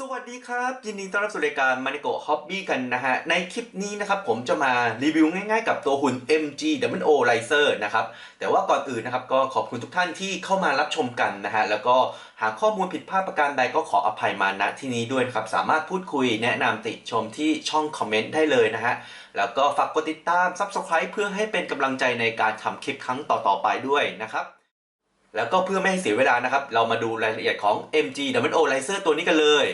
สวัสดีครับ ยินดีต้อนรับสู่รายการ m a n i c o Hobby กันนะฮะ ในคลิปนี้นะครับผมจะมารีวิวง่ายๆกับตัวหุ่น MG W O Riser นะครับ แต่ว่าก่อนอื่นนะครับก็ขอบคุณทุกท่านที่เข้ามารับชมกันนะฮะ แล้วก็หากข้อมูลผิดพลาดประการใดก็ขออภัยมาณที่นี้ด้วยนะครับ สามารถพูดคุยแนะนำติชมที่ช่องคอมเมนต์ได้เลยนะฮะ แล้วก็ฝากกดติดตาม Subscribe เพื่อให้เป็นกำลังใจในการทำคลิปครั้งต่อๆไปด้วยนะครับ แล้วก็เพื่อไม่ให้เสียเวลานะครับ เรามาดูรายละเอียดของ MG W O Riser ตัวนี้กันเลย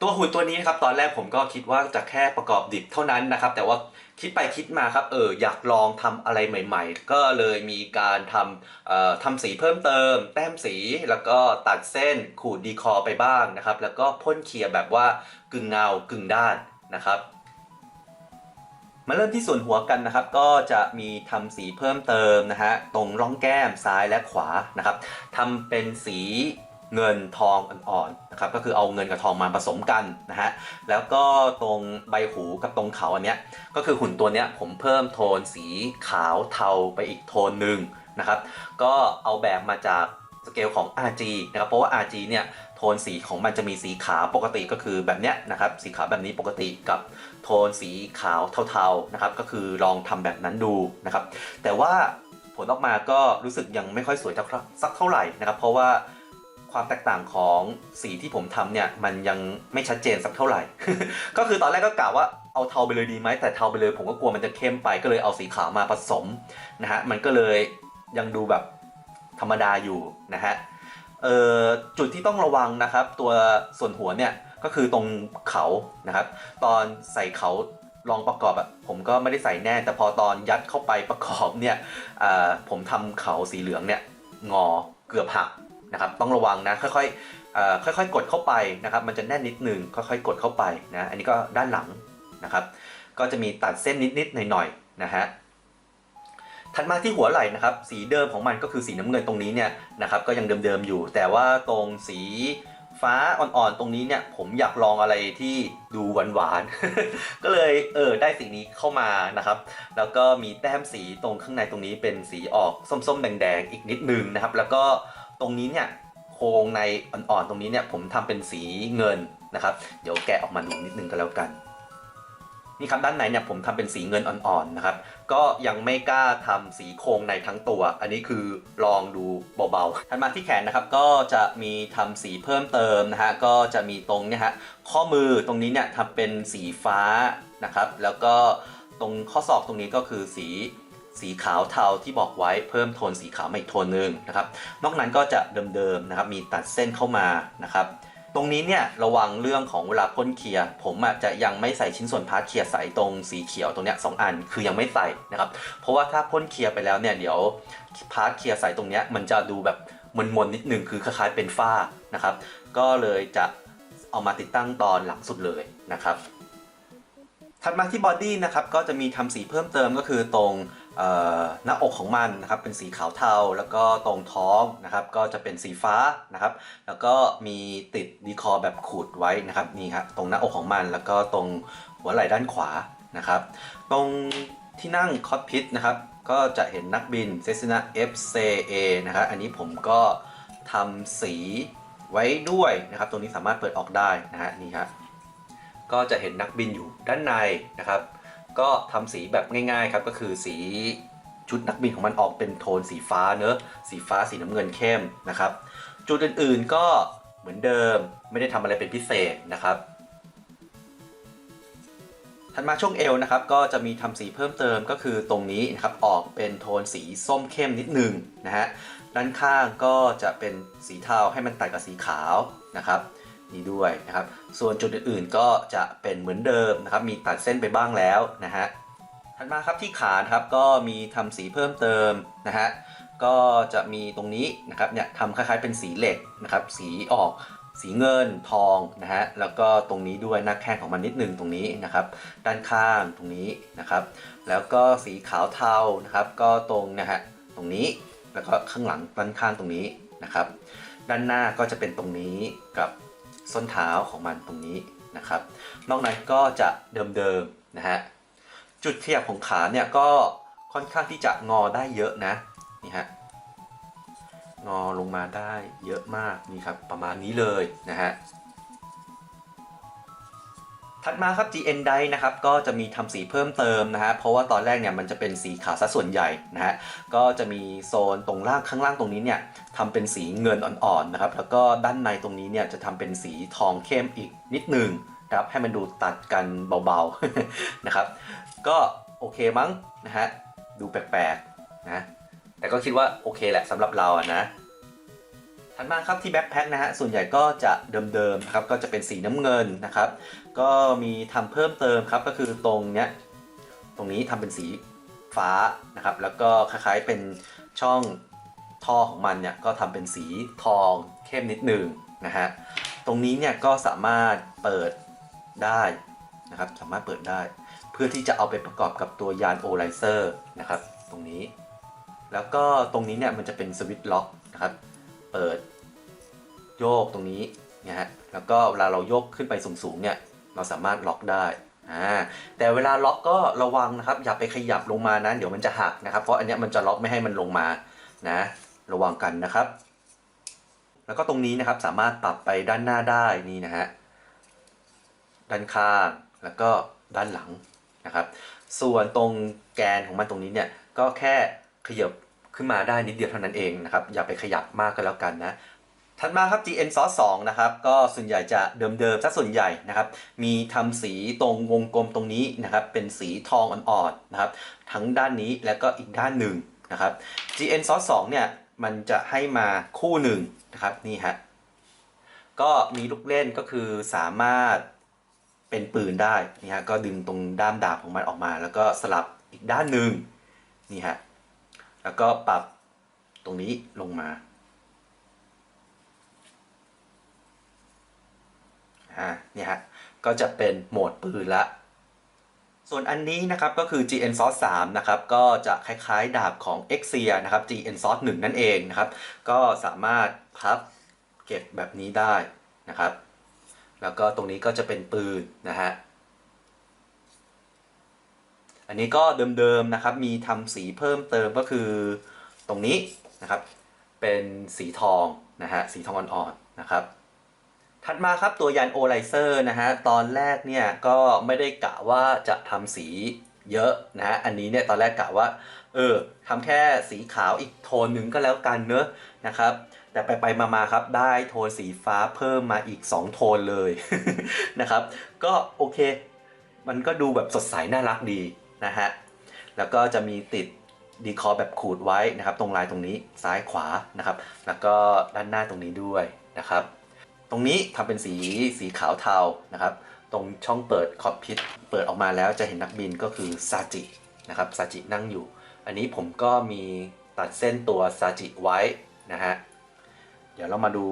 ตัวหุ่นตัวนี้นะครับตอนแรกผมก็คิดว่าจะแค่ประกอบดิบเท่านั้นนะครับ แต่ว่าคิดไปคิดมาครับเอออยากลองทำอะไรใหม่ ๆ ก็เลยมีการทำเอ่อทำสีเพิ่มเติม แต้มสี แล้วก็ตัดเส้นขูดดีคอไปบ้างนะครับ แล้วก็พ่นเคลียร์แบบว่ากึ่งเงากึ่งด้านนะครับ มาเริ่มที่ส่วนหัวกันนะครับ ก็จะมีทำสีเพิ่มเติมนะฮะตรงร่องแก้มซ้ายและขวานะครับทำเป็นสีเงินทองอ่อนๆนะครับก็คือเอาเงินกับทองมาผสมกันนะฮะแล้วก็ตรงใบหูกับตรงเขาอันเนี้ยก็คือหุ่นตัวเนี้ยผมเพิ่มโทนสีขาวเทาไปอีกโทนหนึ่งนะครับ ก็เอาแบบมาจาก สเกลของ RG นะครับเพราะว่า RG เนี่ยโทนสีของมันจะมีสีขาวปกติก็คือแบบเนี้ยนะครับสีขาวแบบนี้ปกติกับโทนสีขาวเทาๆนะครับก็คือลองทำแบบนั้นดูนะครับแต่ว่าผลออกมาก็รู้สึกยังไม่ค่อยสวยสักเท่าไหร่นะครับเพราะว่าความแตกต่างของสีที่ผมทำเนี่ยมันยังไม่ชัดเจนสักเท่าไหร่ ก็คือตอนแรกก็กล่าวว่าเอาเทาไปเลยดีไหมแต่เทาไปเลยผมก็กลัวมันจะเข้มไปก็เลยเอาสีขาวมาผสมนะฮะมันก็เลยยังดูแบบ ธรรมดาอยู่นะฮะเออจุดที่ต้องระวังนะครับ ตัวส่วนหัวเนี่ยก็คือตรงเขานะครับ ตอนใส่เขาลองประกอบอะผมก็ไม่ได้ใส่แน่ แต่พอตอนยัดเข้าไปประกอบเนี่ยผมทำเขาสีเหลืองเนี่ยงอเกือบหักนะครับ ต้องระวังนะค่อยๆค่อยๆ กดเข้าไปนะครับ มันจะแน่นนิดนึงค่อยๆ กดเข้าไปนะอันนี้ก็ด้านหลังนะครับ ก็จะมีตัดเส้นนิดๆหน่อยๆนะฮะ ถัดมาที่หัวไหล่นะครับ สีเดิมของมันก็คือสีน้ำเงินตรงนี้เนี่ยนะครับก็ยังเดิมๆอยู่ แต่ว่าตรงสีฟ้าอ่อนๆตรงนี้เนี่ยผมอยากลองอะไรที่ดูหวานๆ ก็เลยเออได้สีนี้เข้ามานะครับ แล้วก็มีแต้มสีตรงข้างในตรงนี้เป็นสีออกส้มๆ แดงๆ อีกนิดนึงนะครับ แล้วก็ตรงนี้เนี่ยโครงในอ่อนๆ ตรงนี้เนี่ยผมทำเป็นสีเงินนะครับ เดี๋ยวแกะออกมาดูนิดนึงก็แล้วกัน นี่ครับด้านในเนี่ยผมทำเป็นสีเงินอ่อนๆนะครับ ก็ยังไม่กล้าทำสีโครงในทั้งตัว อันนี้คือลองดูเบาๆถัดมาที่แขนนะครับก็จะมีทำสีเพิ่มเติมนะฮะก็จะมีตรงเนี่ยฮะข้อมือตรงนี้เนี่ยทำเป็นสีฟ้านะครับแล้วก็ตรงข้อศอกตรงนี้ก็คือสีสีขาวเทาที่บอกไว้เพิ่มโทนสีขาวมาอีกโทนหนึ่งนะครับ นอกนั้นก็จะเดิมๆนะครับมีตัดเส้นเข้ามานะครับ ตรงนี้เนี่ยระวังเรื่องของเวลาพ่นเคลียร์ผมอาจจะยังไม่ใส่ชิ้นส่วนพาร์ทเคลียร์ใสตรงสีเขียวตรงเนี้ยสองอันคือยังไม่ใส่นะครับเพราะว่าถ้าพ่นเคลียร์ไปแล้วเนี่ยเดี๋ยวพาร์ทเคลียร์ใสตรงเนี้ยมันจะดูแบบมนๆนิดนึงคือคล้ายๆเป็นฝ้านะครับ ก็เลยจะเอามาติดตั้งตอนหลังสุดเลยนะครับถัดมาที่บอดี้นะครับก็จะมีทำสีเพิ่มเติมก็คือตรง หน้าอกของมันนะครับเป็นสีขาวเทา แล้วก็ตรงท้องนะครับก็จะเป็นสีฟ้านะครับ แล้วก็มีติดดีคอแบบขูดไว้นะครับนี่ครับตรงหน้าอกของมัน แล้วก็ตรงหัวไหล่ด้านขวานะครับ ตรงที่นั่งคอ k พิทนะครับก็จะเห็นนักบินเซ s น a FCA นะครับอันนี้ผมก็ทำสีไว้ด้วยนะครับ ตรงนี้สามารถเปิดออกได้นะฮะนี่ครับก็จะเห็นนักบินอยู่ด้านในนะครับ ก็ทำสีแบบง่ายๆครับก็คือสีชุดนักบินของมันออกเป็นโทนสีฟ้าเนอะสีฟ้าสีน้ำเงินเข้มนะครับ จุดอื่นๆก็เหมือนเดิมไม่ได้ทำอะไรเป็นพิเศษนะครับถัดมาช่วงเอวนะครับก็จะมีทำสีเพิ่มเติมก็คือตรงนี้นะครับออกเป็นโทนสีส้มเข้มนิดนึงนะฮะด้านข้างก็จะเป็นสีเทาให้มันตัดกับสีขาวนะครับ นี่ด้วยนะครับ ส่วนจุดอื่นๆก็จะเป็นเหมือนเดิมนะครับ มีตัดเส้นไปบ้างแล้วนะฮะ ถัดมาครับที่ขาครับก็มีทำสีเพิ่มเติมนะฮะ ก็จะมีตรงนี้นะครับเนี่ยทำคล้ายๆเป็นสีเหล็กนะครับ สีออกสีเงินทองนะฮะ แล้วก็ตรงนี้ด้วยหน้าแข้งของมันนิดนึงตรงนี้นะครับ ด้านข้างตรงนี้นะครับ แล้วก็สีขาวเทานะครับ ก็ตรงนะฮะตรงนี้แล้วก็ข้างหลังด้านข้างตรงนี้นะครับ ด้านหน้าก็จะเป็นตรงนี้กับ ส้นเท้าของมันตรงนี้นะครับ นอกนั้นก็จะเดิมๆนะฮะ จุดขยับของขาเนี่ยก็ค่อนข้างที่จะงอได้เยอะนะนี่ฮะงอลงมาได้เยอะมากนี่ครับประมาณนี้เลยนะฮะ ถัดมาครับ GN d i นะครับก็จะมีทำสีเพิ่มเติมนะฮะเพราะว่าตอนแรกเนี่ยมันจะเป็นสีขาวซะส่วนใหญ่นะฮะก็จะมีโซนตรงล่างข้างล่างตรงนี้เนี่ยทำเป็นสีเงินอ่อนๆนะครับแล้วก็ด้านในตรงนี้เนี่ยจะทำเป็นสีทองเข้มอีกนิดนึงนะครับให้มันดูตัดกันเบาๆนะครับ ก็โอเคมั้งนะฮะดูแปลกๆนะแต่ก็คิดว่าโอเคแหละสำหรับเราอะนะ ถัดมาครับที่แบ็คแพ็คนะฮะส่วนใหญ่ก็จะเดิมๆครับก็จะเป็นสีน้ำเงินนะครับ ก็มีทำเพิ่มเติมครับก็คือตรงเนี้ยตรงนี้ทำเป็นสีฟ้านะครับ แล้วก็คล้ายๆเป็นช่องท่อของมันเนี่ยก็ทำเป็นสีทองเข้มนิดหนึ่งนะฮะตรงนี้เนี่ยก็สามารถเปิดได้นะครับสามารถเปิดได้ เพื่อที่จะเอาไปประกอบกับตัวยานโอไลเซอร์นะครับตรงนี้ แล้วก็ตรงนี้เนี่ยมันจะเป็นสวิตช์ล็อกนะครับ เปิด โยกตรงนี้นะฮะแล้วก็เวลาเราโยกขึ้นไปสูงๆเนี่ยเราสามารถล็อกได้อ่าแต่เวลาล็อกก็ระวังนะครับอย่าไปขยับลงมานะเดี๋ยวมันจะหักนะครับ เพราะอันนี้มันจะล็อกไม่ให้มันลงมานะระวังกันนะครับ แล้วก็ตรงนี้นะครับสามารถปรับไปด้านหน้าได้นี่นะฮะด้านข้างแล้วก็ด้านหลังนะครับ ส่วนตรงแกนของมันตรงนี้เนี่ยก็แค่ขยับ ขึ้นมาได้นิดเดียวเท่านั้นเองนะครับ อย่าไปขยับมากก็แล้วกันนะถัดมาครับ GN Source 2นะครับ ก็ส่วนใหญ่จะเดิมๆซะส่วนใหญ่นะครับ มีทำสีตรงวงกลมตรงนี้นะครับ เป็นสีทองอ่อนๆนะครับ ทั้งด้านนี้แล้วก็อีกด้านหนึ่งนะครับ GN Source 2เนี่ย มันจะให้มาคู่หนึ่งนะครับ นี่ฮะ ก็มีลูกเล่นก็คือสามารถเป็นปืนได้ นี่ฮะ ก็ดึงตรงด้ามดาบของมันออกมา แล้วก็สลับอีกด้านหนึ่งนี่ฮะ แล้วก็ปรับตรงนี้ลงมาอ่าเนี่ยฮะก็จะเป็นโหมดปืนละ ส่วนอันนี้นะครับก็คือ GN Source 3นะครับก็จะคล้ายๆดาบของ Exia นะครับ GN Source 1 นั่นเองนะครับ ก็สามารถพับเก็บแบบนี้ได้นะครับ แล้วก็ตรงนี้ก็จะเป็นปืนนะฮะ อันนี้ก็เดิมๆนะครับ มีทำสีเพิ่มเติมก็คือตรงนี้นะครับ เป็นสีทองนะฮะ สีทองอ่อนๆนะครับ ถัดมาครับตัวยานโอไลเซอร์นะฮะ ตอนแรกเนี่ยก็ไม่ได้กะว่าจะทำสีเยอะนะฮะ อันนี้เนี่ยตอนแรกกะว่า เออทำแค่สีขาวอีกโทนหนึ่งก็แล้วกันเนอะนะครับแต่ไปไปมามาครับได้โทนสีฟ้าเพิ่มมาอีก 2 โทนเลยนะครับ ก็โอเค มันก็ดูแบบสดใสน่ารักดี นะฮะ แล้วก็จะมีติดดีคอร์แบบขูดไว้นะครับ ตรงลายตรงนี้ซ้ายขวานะครับ แล้วก็ด้านหน้าตรงนี้ด้วยนะครับ ตรงนี้ทำเป็นสีสีขาวเทานะครับ ตรงช่องเปิดคอปพิทเปิดออกมาแล้วจะเห็นนักบินก็คือซาจินะครับซาจินั่งอยู่ อันนี้ผมก็มีตัดเส้นตัวซาจิไว้นะฮะ เดี๋ยวเรามาดู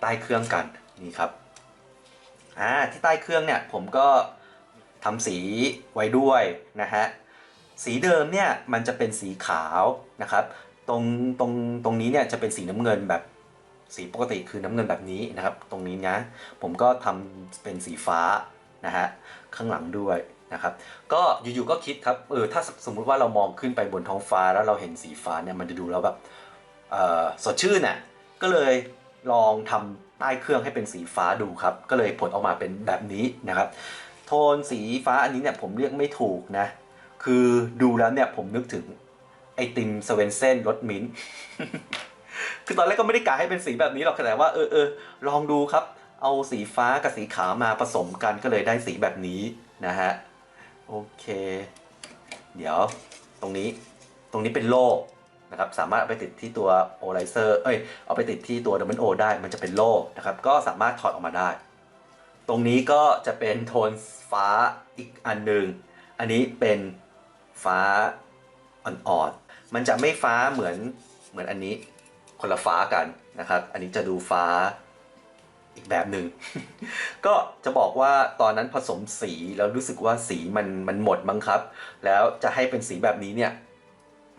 ใต้เครื่องกันนี่ครับอ่าที่ใต้เครื่องเนี่ยผมก็ ทำสีไว้ด้วยนะฮะสีเดิมเนี่ยมันจะเป็นสีขาวนะครับตรงตรงตรงนี้เนี่ยจะเป็นสีน้ำเงินแบบสีปกติคือน้ำเงินแบบนี้นะครับ ตรงนี้นะผมก็ทำเป็นสีฟ้านะฮะข้างหลังด้วยนะครับก็อยู่ๆก็คิดครับเออถ้าสมมุติว่าเรามองขึ้นไปบนท้องฟ้าแล้วเราเห็นสีฟ้าเนี่ยมันจะดูแล้วแบบสดชื่นน่ะก็เลยลองทำใต้เครื่องให้เป็นสีฟ้าดูครับ ก็เลยผลออกมาเป็นแบบนี้นะครับ นสีฟ้าอันนี้เนี่ยผมเรียกไม่ถูกนะ คือดูแล้วเนี่ยผมนึกถึงไอติมสเวนเซนรสมิ้นท์คือตอนแรกก็ไม่ได้กะให้เป็นสีแบบนี้หรอกแต่ว่าเออเออลองดูครับ เอาสีฟ้ากับสีขาวมาผสมกันก็เลยได้สีแบบนี้นะฮะ โอเค เดี๋ยวตรงนี้ตรงนี้เป็นโล่นะครับสามารถเอาไปติดที่ตัวโอไลเซอร์เอ้ยเอาไปติดที่ตัวดับเบิลโอได้มันจะเป็นโล่นะครับก็สามารถถอดออกมาได้ รงนี้ก็จะเป็นโทนฟ้าอีกอันหนึ่ง อันนี้เป็นฟ้าอ่อนๆ มันจะไม่ฟ้าเหมือนเหมือนอันนี้คนละฟ้ากันนะครับ อันนี้จะดูฟ้าอีกแบบหนึ่ง ก็จะบอกว่าตอนนั้นผสมสีแล้วรู้สึกว่าสีมันมันหมดมั้งครับ แล้วจะให้เป็นสีแบบนี้เนี่ย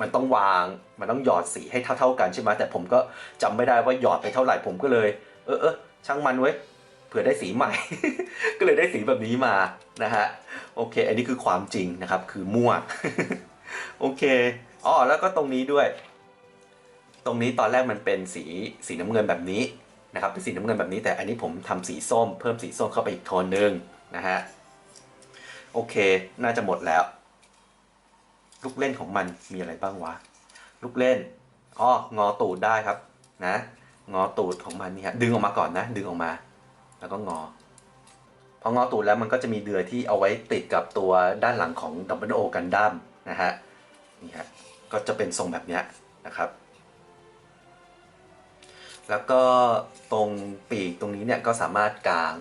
มันต้องวางมันต้องหยอดสีให้เท่า ๆกันใช่ไหมแต่ผมก็จำไม่ได้ว่าหยอดไปเท่าไหร่ผมก็เลย เออเออช่างมันไว้ย ผื่อได้สีใหม่ ก็เลยได้สีแบบนี้มานะฮะโอเค อันนี้คือความจริงนะครับ คือมั่วโอเคอ๋อแล้วก็ตรงนี้ด้วย ตรงนี้ตอนแรกมันเป็นสีสีน้ำเงินแบบนี้นะครับเป็นสีน้ำเงินแบบนี้ แต่อันนี้ผมทำสีส้ม เพิ่มสีส้มเข้าไปอีกโทนหนึ่งนะฮะโอเค น่าจะหมดแล้ว ลูกเล่นของมันมีอะไรบ้างวะลูกเล่นอ๋องอตูดได้ครับนะ งอตูดของมันนี่ฮะดึงออกมาก่อนนะ ดึงออกมา แล้วก็งอ พองอตูดแล้วมันก็จะมีเดือยที่เอาไว้ติดกับตัวด้านหลังของดับเบิลโอกันดั้มนะฮะนี่ฮะก็จะเป็นทรงแบบนี้นะครับ แล้วก็ตรงปีกตรงนี้เนี่ยก็สามารถกาง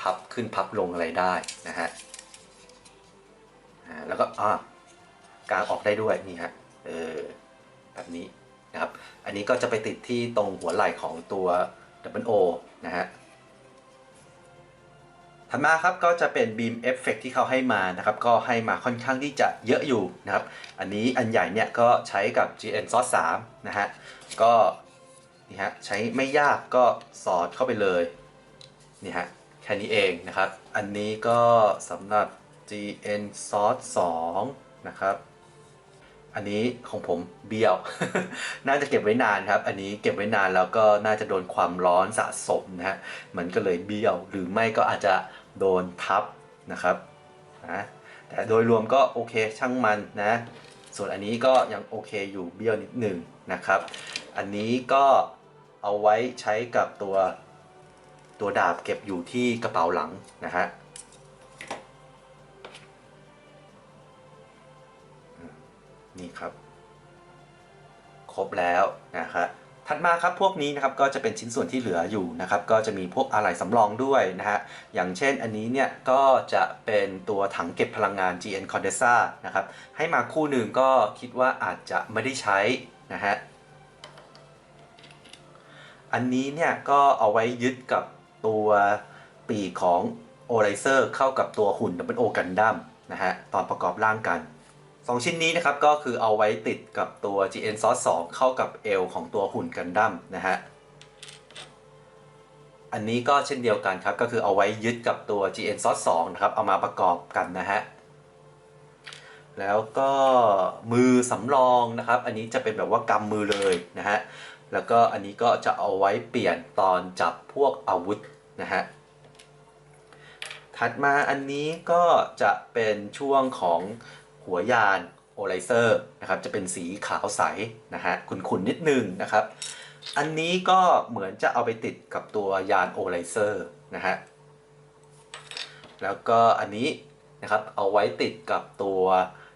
พับขึ้นพับลงอะไรได้นะฮะแล้วก็อ่ากางออกได้ด้วยนี่ฮะเออแบบนี้นะครับ อันนี้ก็จะไปติดที่ตรงหัวไหล่ของตัว W O นะฮะ ถัดมาครับก็จะเป็น beam effect ที่เขาให้มานะครับก็ให้มาค่อนข้างที่จะเยอะอยู่นะครับอันนี้อันใหญ่เนี่ยก็ใช้กับ GN Source 3นะฮะก็นี่ฮะใช้ไม่ยากก็สอดเข้าไปเลยนี่ฮะแค่นี้เองนะครับ อันนี้ก็สำหรับ GN Source 2นะครับอันนี้ของผมเบี้ยว น่าจะเก็บไว้นานครับ อันนี้เก็บไว้นานแล้วก็น่าจะโดนความร้อนสะสมนะฮะ มันก็เลยเบี้ยว หรือไม่ก็อาจจะ โดนทับนะครับนะแต่โดยรวมก็โอเคช่างมันนะ ส่วนอันนี้ก็ยังโอเคอยู่เบี้ยวนิดหนึ่งนะครับ อันนี้ก็เอาไว้ใช้กับตัวตัวดาบเก็บอยู่ที่กระเป๋าหลังนะฮะนี่ครับ ครบแล้วนะครับ ถัดมาครับพวกนี้นะครับก็จะเป็นชิ้นส่วนที่เหลืออยู่นะครับก็จะมีพวกอะไหล่สำรองด้วยนะฮะอย่างเช่นอันนี้เนี่ยก็จะเป็นตัวถังเก็บพลังงาน GN Condenser นะครับให้มาคู่หนึ่งก็คิดว่าอาจจะไม่ได้ใช้นะฮะอันนี้เนี่ยก็เอาไว้ยึดกับตัวปีกของ o r i z e r เข้ากับตัวหุ่น W O Gundam นะฮะตอนประกอบร่างกัน สองชิ้นนี้นะครับก็คือเอาไว้ติดกับตัว GN Source 2 เข้ากับเอวของตัวหุ่นกันดั้มนะฮะ อันนี้ก็เช่นเดียวกันครับ ก็คือเอาไว้ยึดกับตัว GN Source 2 นะครับ เอามาประกอบกันนะฮะ แล้วก็มือสำรองนะครับ อันนี้จะเป็นแบบว่ากำมือเลยนะฮะ แล้วก็อันนี้ก็จะเอาไว้เปลี่ยนตอนจับพวกอาวุธนะฮะถัดมาอันนี้ก็จะเป็นช่วงของ หัวยานโอไลเซอร์นะครับจะเป็นสีขาวใสนะฮะขุ่นๆนิดนึงนะครับ อันนี้ก็เหมือนจะเอาไปติดกับตัวยานโอไลเซอร์นะฮะแล้วก็อันนี้นะครับเอาไว้ติดกับตัว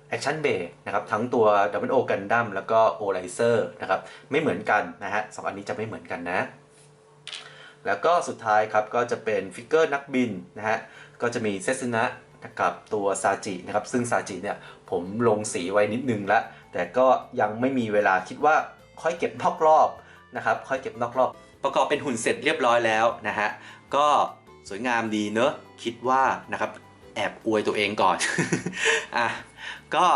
แอคชั่นเบรนะครับทั้งตัว w o Gundam แล้วก็ o l i z e r นะครับไม่เหมือนกันนะฮะสองอันนี้จะไม่เหมือนกันนะ แล้วก็สุดท้ายครับก็จะเป็นฟิกเกอร์นักบินนะฮะก็จะมีเซซึนะกับตัวซาจินะครับซึ่งซาจิเนี่ย ผมลงสีไว้นิดนึงแล้ว แต่ก็ยังไม่มีเวลาคิดว่าค่อยเก็บนอกรอบนะครับ ค่อยเก็บนอกรอบ ประกอบเป็นหุ่นเสร็จเรียบร้อยแล้วนะฮะ ก็สวยงามดีเนอะคิดว่านะครับแอบอวยตัวเองก่อน อะ ก็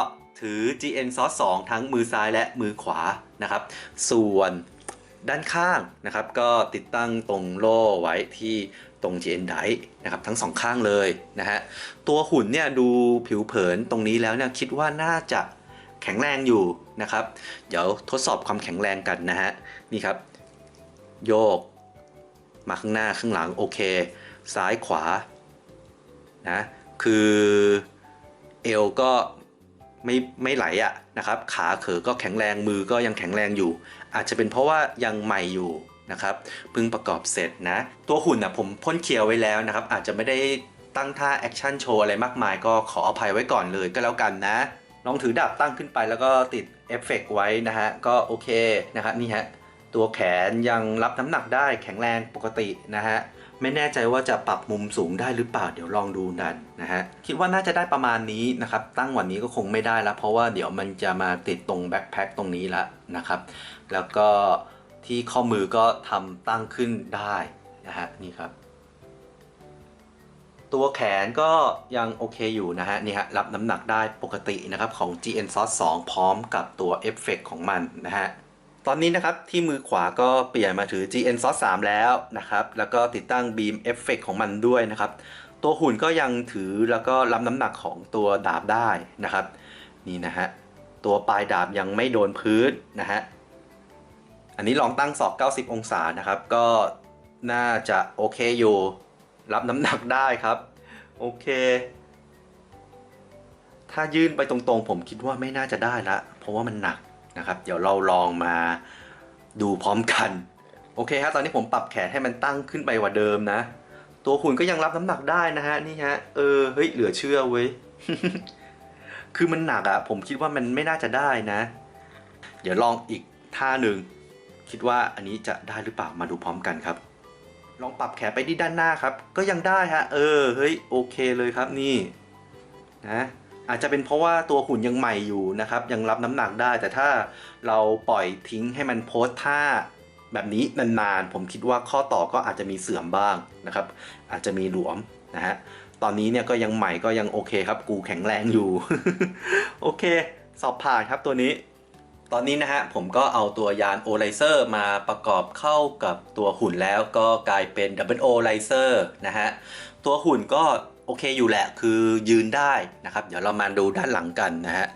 ถือ GN Source 2 ทั้งมือซ้ายและมือขวานะครับ ส่วนด้านข้างนะครับ ก็ติดตั้งตรงโล่ไว้ที่ ตรง GN ไดนะครับทั้งสองข้างเลยนะฮะตัวหุ่นเนี่ยดูผิวเผินตรงนี้แล้วเนี่ยคิดว่าน่าจะแข็งแรงอยู่นะครับ เดี๋ยวทดสอบความแข็งแรงกันนะฮะนี่ครับ โยก มาข้างหน้าข้างหลังโอเค ซ้ายขวานะคือเอวก็ไม่ไม่ไหลอะนะครับ ขาเขอก็แข็งแรงมือก็ยังแข็งแรงอยู่ อาจจะเป็นเพราะว่ายังใหม่อยู่ นะครับเพิ่งประกอบเสร็จนะ ตัวหุ่นนะผมพ่นเคียวไว้แล้วนะครับ อาจจะไม่ได้ตั้งท่าแอคชั่นโชว์อะไรมากมายก็ขออภัยไว้ก่อนเลยก็แล้วกันนะลองถือดาบตั้งขึ้นไปแล้วก็ติดเอฟเฟกต์ไว้นะฮะ ก็โอเคนะครับนี่ฮะ ตัวแขนยังรับน้ำหนักได้แข็งแรงปกตินะฮะ ไม่แน่ใจว่าจะปรับมุมสูงได้หรือเปล่า เดี๋ยวลองดูกันนะฮะ คิดว่าน่าจะได้ประมาณนี้นะครับ ตั้งวันนี้ก็คงไม่ได้แล้วเพราะว่าเดี๋ยวมันจะมาติดตรงแบ็คแพ็คตรงนี้ล้วนะครับ แล้วก็ ที่ข้อมือก็ทำตั้งขึ้นได้นะฮะนี่ครับ ตัวแขนก็ยังโอเคอยู่นะฮะนี่ฮะรับน้ำหนักได้ปกตินะครับของ GN s o u c e 2พร้อมกับตัวเอฟเฟกของมันนะฮะตอนนี้นะครับที่มือขวาก็เปลี่ยนมาถือ GN s o u c e 3แล้วนะครับแล้วก็ติดตั้ง Beam Effect ของมันด้วยนะครับ ตัวหุ่นก็ยังถือแล้วก็รับน้ำหนักของตัวดาบได้นะครับ นี่นะฮะตัวปลายดาบยังไม่โดนพื้นนะฮะ อันนี้ลองตั้งศอก 90 องศานะครับ ก็น่าจะโอเคอยู่ รับน้ำหนักได้ครับ โอเค ถ้ายื่นไปตรงๆ ผมคิดว่าไม่น่าจะได้ละ เพราะว่ามันหนักนะครับ เดี๋ยวเราลองมาดูพร้อมกัน โอเคครับตอนนี้ผมปรับแขนให้มันตั้งขึ้นไปกว่าเดิมนะ ตัวหุ่นก็ยังรับน้ำหนักได้นะฮะนี่ฮะ เออเฮ้ยเหลือเชื่อเว้ยคือมันหนักอะผมคิดว่ามันไม่น่าจะได้นะ เดี๋ยวลองอีกท่าหนึ่ง คิดว่าอันนี้จะได้หรือเปล่ามาดูพร้อมกันครับ ลองปรับแขนไปที่ด้านหน้าครับ ก็ยังได้ฮะเออเฮ้ยโอเคเลยครับนี่นะอาจจะเป็นเพราะว่าตัวหุ่นยังใหม่อยู่นะครับ ยังรับน้ำหนักได้ แต่ถ้าเราปล่อยทิ้งให้มันโพสท่าแบบนี้นานๆผมคิดว่าข้อต่อก็อาจจะมีเสื่อมบ้างนะครับ อาจจะมีหลวมนะฮะตอนนี้เนี่ยก็ยังใหม่ก็ยังโอเคครับ กูแข็งแรงอยู่ โอเค สอบผ่านครับตัวนี้ ตอนนี้นะฮะผมก็เอาตัวยานโอไลเซอร์มาประกอบเข้ากับตัวหุ่นแล้วก็กลายเป็น Double O l i z e r นะฮะตัวหุ่นก็โอเคอยู่แหละคือยืนได้นะครับ เดี๋ยวเรามาดูด้านหลังกันนะฮะ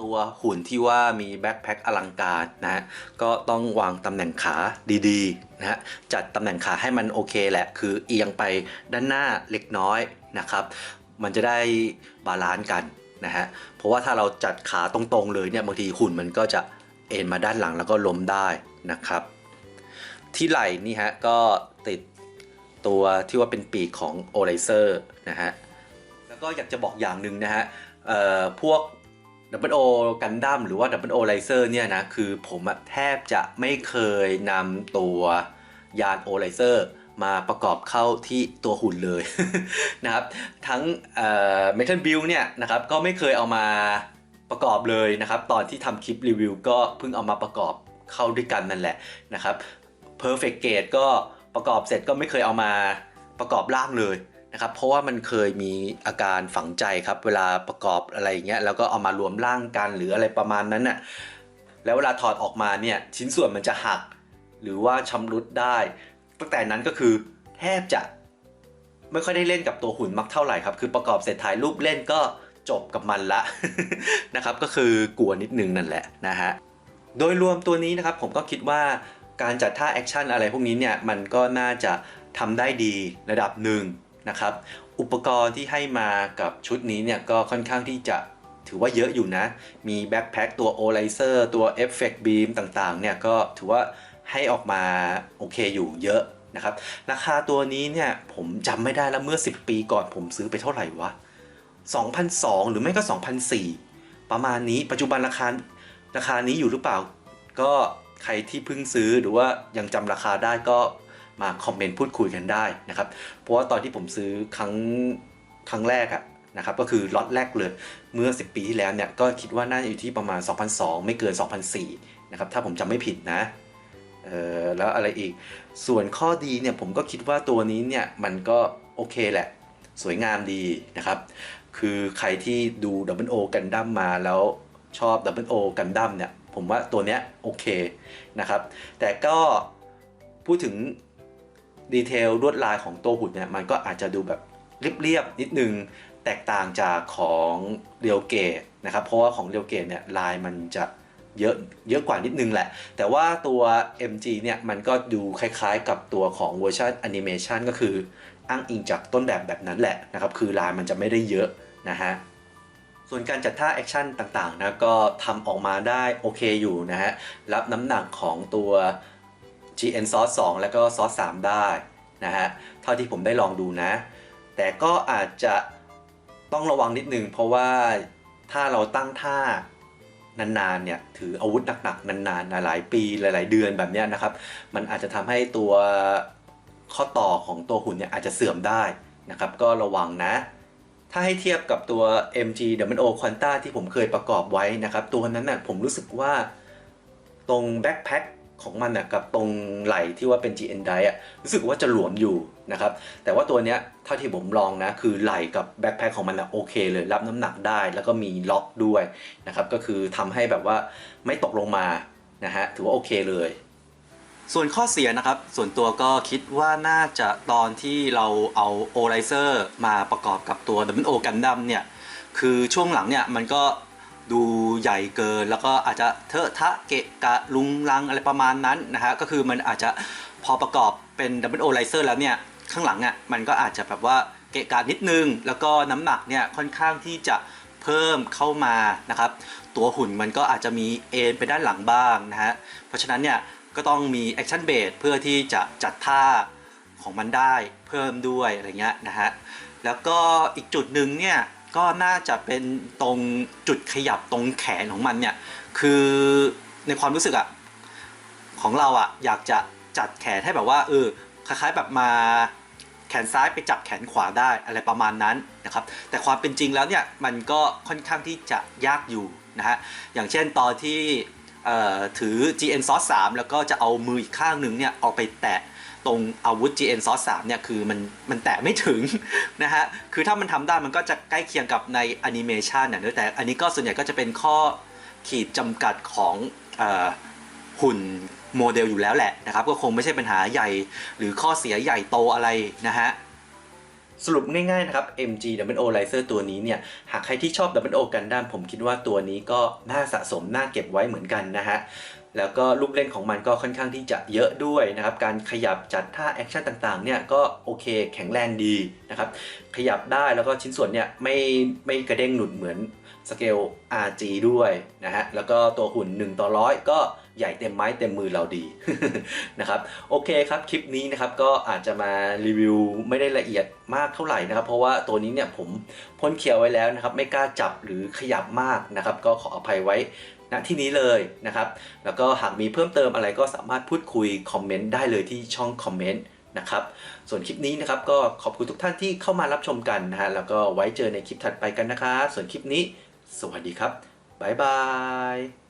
ตัวหุ่นที่ว่ามีแบ็คแพ็คอลังการนะฮะก็ต้องวางตำแหน่งขาดีๆนะฮะจัดตำแหน่งขาให้มันโอเคแหละคือเอียงไปด้านหน้าเล็กน้อยนะครับ มันจะได้บาลานซ์กัน นะฮะ เพราะว่าถ้าเราจัดขาตรงๆเลยเนี่ยบางทีหุ่นมันก็จะเอ็นมาด้านหลังแล้วก็ล้มได้นะครับ ที่ไหล่นี่ฮะก็ติดตัวที่ว่าเป็นปีกของโอไลเซอร์นะฮะ แล้วก็อยากจะบอกอย่างหนึ่งนะฮะพวกดับเบิลโอกันดั้มหรือว่าดับเบิลโอไลเซอร์เนี่ยนะ คือผมแทบจะไม่เคยนำตัวยานโอไลเซอร์ มาประกอบเข้าที่ตัวหุ่นเลยนะครับ ทั้งเมทัลบิลเนี่ยนะครับก็ไม่เคยเอามาประกอบเลยนะครับ ตอนที่ทำคลิปรีวิวก็เพิ่งเอามาประกอบเข้าด้วยกันนั่นแหละนะครับ Perfect Gate ก็ประกอบเสร็จก็ไม่เคยเอามาประกอบร่างเลยนะครับ เพราะว่ามันเคยมีอาการฝังใจครับ เวลาประกอบอะไรอย่างเงี้ยแล้วก็เอามารวมร่างกันหรืออะไรประมาณนั้นน่ะแล้วเวลาถอดออกมาเนี่ยชิ้นส่วนมันจะหัก หรือว่าชำรุดได้ ตั้งแต่นั้นก็คือแทบจะไม่ค่อยได้เล่นกับตัวหุ่นมักเท่าไหร่ครับ คือประกอบเสร็จถ่ายรูปเล่นก็จบกับมันละนะครับ ก็คือกลัวนิดนึงนั่นแหละนะฮะ โดยรวมตัวนี้นะครับผมก็คิดว่าการจัดท่าแอคชั่นอะไรพวกนี้เนี่ยมันก็น่าจะทำได้ดีระดับหนึ่งนะครับ อุปกรณ์ที่ให้มากับชุดนี้เนี่ยก็ค่อนข้างที่จะถือว่าเยอะอยู่นะ มีแบ็คแพ็คตัวโอไลเซอร์ตัวเอฟเฟกต์บีมต่างๆเนี่ยก็ถือว่า ให้ออกมาโอเคอยู่เยอะนะครับราคาตัวนี้เนี่ยผมจำไม่ได้แล้วเมื่อ 10 ปีก่อนผมซื้อไปเท่าไหร่วะ2,002หรือไม่ก็2,004ประมาณนี้ปัจจุบันราคาราคานี้อยู่หรือเปล่า ก็ใครที่เพิ่งซื้อหรือว่ายังจำราคาได้ก็มาคอมเมนต์พูดคุยกันได้นะครับ เพราะว่าตอนที่ผมซื้อครั้งครั้งแรกอะนะครับก็คือล็อตแรกเลยเมื่อ 10 ปีที่แล้วเนี่ยก็คิดว่าน่าจะอยู่ที่ประมาณ 2,002 ไม่เกิน 2,004นะครับถ้าผมจำไม่ผิดนะ เออแล้วอะไรอีก ส่วนข้อดีเนี่ยผมก็คิดว่าตัวนี้เนี่ยมันก็โอเคแหละ สวยงามดีนะครับ คือใครที่ดู Double O กันดั้มมาแล้วชอบ Double O กันดั้มเนี่ยผมว่าตัวเนี้ยโอเคนะครับ แต่ก็พูดถึงดีเทลลวดลายของตัวหุ่นเนี่ยมันก็อาจจะดูแบบเรียบๆนิดนึงแตกต่างจากของเรียวเกตนะครับ เพราะว่าของเรียวเกตเนี่ยลายมันจะ เยอะเยอะกว่านิดนึงแหละ แต่ว่าตัว MG เนี่ยมันก็ดูคล้ายๆกับตัวของเวอร์ชันแอนิเมชันก็คืออ้างอิงจากต้นแบบแบบนั้นแหละนะครับ คือลายมันจะไม่ได้เยอะนะฮะส่วนการจัดท่าแอคชั่นต่างๆนะก็ทำออกมาได้โอเคอยู่นะฮะ รับน้ำหนักของตัว GN Source 2 แล้วก็ Source 3 ได้นะฮะ เท่าที่ผมได้ลองดูนะ แต่ก็อาจจะต้องระวังนิดนึง เพราะว่าถ้าเราตั้งท่า นานๆเนี่ยถืออาวุธหนักๆนานๆหลายปีหลาย ๆ เดือนแบบนี้นะครับมันอาจจะทำให้ตัวข้อต่อของตัวหุ่นเนี่ยอาจจะเสื่อมได้นะครับก็ระวังนะ ถ้าให้เทียบกับตัว MG W O Quanta ที่ผมเคยประกอบไว้นะครับตัวนั้นน่ะผมรู้สึกว่าตรงแบ็คแพ็ค ของมันน่กับตรงไหล่ที่ว่าเป็น GN d i อะรู้สึกว่าจะหลวมอยู่นะครับแต่ว่าตัวเนี้ยเท่าที่ผมลองนะคือไหล่กับแบ็คแพคของมันน่ะโอเคเลย รับน้ำหนักได้แล้วก็มีล็อกด้วยนะครับก็คือทำให้แบบว่าไม่ตกลงมานะฮะถือว่าโอเคเลย ส่วนข้อเสียนะครับ ส่วนตัวก็คิดว่าน่าจะตอนที่เราเอาโอไลเซอร์มาประกอบกับตัว W O กันดั้มเนี่ยคือช่วงหลังเนี่ยมันก็ ดูใหญ่เกิน แล้วก็อาจจะเทอะทะเกะกะลุงลังอะไรประมาณนั้นนะฮะก็คือมันอาจจะพอประกอบเป็น W O ไลเซอร์แล้วเนี่ยข้างหลังอะมันก็อาจจะแบบว่าเกะกะนิดนึง แล้วก็น้ำหนักเนี่ยค่อนข้างที่จะเพิ่มเข้ามานะครับ ตัวหุ่นมันก็อาจจะมีเอ็นไปด้านหลังบ้างนะฮะเพราะฉะนั้นเนี่ยก็ต้องมีแอคชั่นเบสเพื่อที่จะจัดท่าของมันได้เพิ่มด้วยอะไรเงี้ยนะฮะแล้วก็อีกจุดหนึ่งเนี่ย ก็น่าจะเป็นตรงจุดขยับตรงแขนของมันเนี่ย คือในความรู้สึกอะของเราอะอยากจะจัดแขนให้แบบว่าเออคล้ายๆแบบมาแขนซ้ายไปจับแขนขวาได้อะไรประมาณนั้นนะครับแต่ความเป็นจริงแล้วเนี่ยมันก็ค่อนข้างที่จะยากอยู่นะฮะอย่างเช่นตอนที่ ถือ GN Source 3 แล้วก็จะเอามืออีกข้างหนึ่งเนี่ยเอาไปแตะตรงอาวุธ GN Source 3 เนี่ยคือมันมันแตะไม่ถึงนะฮะ คือถ้ามันทำได้มันก็จะใกล้เคียงกับในแอนิเมชันนะเนอะแต่อันนี้ก็ส่วนใหญ่ก็จะเป็นข้อขีดจำกัดของอหุ่นโมเดลอยู่แล้วแหละนะครับ ก็คงไม่ใช่ปัญหาใหญ่หรือข้อเสียใหญ่โตอะไรนะฮะ สรุปง่ายๆนะครับ MG W O Laser ตัวนี้เนี่ย หากใครที่ชอบ W O กันด้ามผมคิดว่าตัวนี้ก็น่าสะสมน่าเก็บไว้เหมือนกันนะฮะแล้วก็ลูกเล่นของมันก็ค่อนข้างที่จะเยอะด้วยนะครับ การขยับจัดท่าแอคชั่นต่างๆเนี่ยก็โอเคแข็งแรงดีนะครับ ขยับได้แล้วก็ชิ้นส่วนเนี่ยไม่ไม่กระเด้งหลุดเหมือนสเกล RG ด้วยนะฮะ แล้วก็ตัวหุ่น 1 ต่อร้อยก็ใหญ่เต็มไม้เต็มมือเราดีนะครับ โอเคครับ คลิปนี้นะครับก็อาจจะมารีวิวไม่ได้ละเอียด มากเท่าไหร่นะครับ เพราะว่าตัวนี้เนี่ยผมพ่นเคียวไว้แล้วนะครับ ไม่กล้าจับหรือขยับมากนะครับ ก็ขออภัยไว้ณที่นี้เลยนะครับ แล้วก็หากมีเพิ่มเติมอะไรก็สามารถพูดคุยคอมเมนต์ได้เลยที่ช่องคอมเมนต์นะครับส่วนคลิปนี้นะครับก็ขอบคุณทุกท่านที่เข้ามารับชมกันนะฮะแล้วก็ไว้เจอในคลิปถัดไปกันนะครับส่วนคลิปนี้ สวัสดีครับบ๊ายบาย